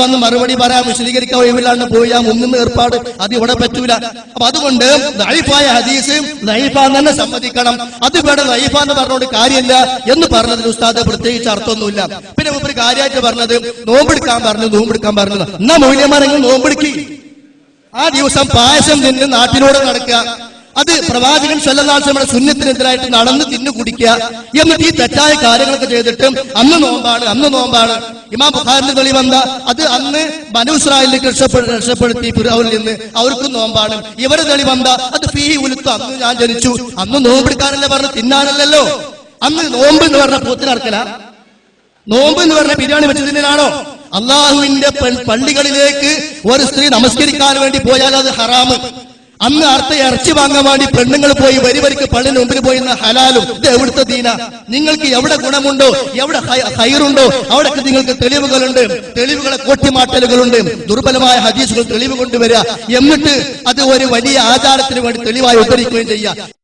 വന്ന് മറുപടി പറയാൻ വിശദീകരിക്കാൻ ഒഴിവില്ലാണ്ട് പോയി ആ മുന്നിന്ന് ഏർപ്പാട് അത് ഇവിടെ പറ്റൂല. അപ്പൊ അതുകൊണ്ട് നൈഫായ ഹദീസ് നൈഫാന്ന് തന്നെ സമ്മതിക്കണം. അത് ഇവിടെ നൈഫാന്ന് പറഞ്ഞോണ്ട് കാര്യമില്ല എന്ന് പറഞ്ഞതിൽ ഉസ്താദ് പ്രത്യേകിച്ച് അർത്ഥമൊന്നുമില്ല. പിന്നെ ഒരു കാര്യമായിട്ട് പറഞ്ഞത് നോമ്പെടുക്കാൻ പറഞ്ഞു നോമ്പെടുക്കാൻ പറഞ്ഞു. എന്നാ മൂല്യമാരെങ്കിൽ നോമ്പെടുക്കി. ആ ദിവസം പായസം തിന്ന് നാട്ടിലൂടെ നടക്കുക. അത് പ്രവാചകൻ സ്വല്ലാസ് നമ്മുടെ സുന്നത്തിനെതിരായിട്ട് നടന്ന് തിന്നു കുടിക്കുക. എന്നിട്ട് ഈ തെറ്റായ കാര്യങ്ങളൊക്കെ ചെയ്തിട്ടും അന്ന് നോമ്പാണ് അന്ന് നോമ്പാണ്. ഇമാം ബുഖാറിന്റെ തെളിവ് വന്ന അത് അന്ന് മനുസ്രായിലേക്ക് രക്ഷപ്പെടു രക്ഷപ്പെടുത്തി ഫിറൌനിൽ നിന്ന് അവർക്ക് നോമ്പാണ്. ഇവരുടെ തെളി വന്ന അത് ഫീ ഉലുത്തു അന്ന് ഞാൻ ജനിച്ചു. അന്ന് നോമ്പെടുക്കാനല്ലേ പറഞ്ഞു തിന്നാനല്ലല്ലോ. അന്ന് നോമ്പ് എന്ന് പറഞ്ഞ പൂത്തിനടക്കല നോമ്പ് എന്ന് പറഞ്ഞ ബിരിയാണി വെച്ച് തിന്നാണോ അള്ളാഹുവിന്റെ പള്ളികളിലേക്ക് ഒരു സ്ത്രീ നമസ്കരിക്കാൻ വേണ്ടി പോയാൽ അത് ഹറാമ്. അന്ന് അർത്ഥ ഇറച്ചി വാങ്ങാൻ വേണ്ടി പെണ്ണുങ്ങൾ പോയി വരിവരിക്ക് പള്ളിന് മുമ്പിൽ പോയി ഹലാലും ഇത് എവിടുത്തെ ദീന. നിങ്ങൾക്ക് എവിടെ ഗുണമുണ്ടോ എവിടെ ഹൈറുണ്ടോ അവിടൊക്കെ നിങ്ങൾക്ക് തെളിവുകളുണ്ട്. തെളിവുകളെ കോട്ടിമാട്ടലുകളുണ്ട്. ദുർബലമായ ഹദീസുകൾ തെളിവ് കൊണ്ടുവരിക. എന്നിട്ട് അത് ഒരു വലിയ ആചാരത്തിന് വേണ്ടി തെളിവായി ഉദ്ധരിക്കുകയും ചെയ്യുക.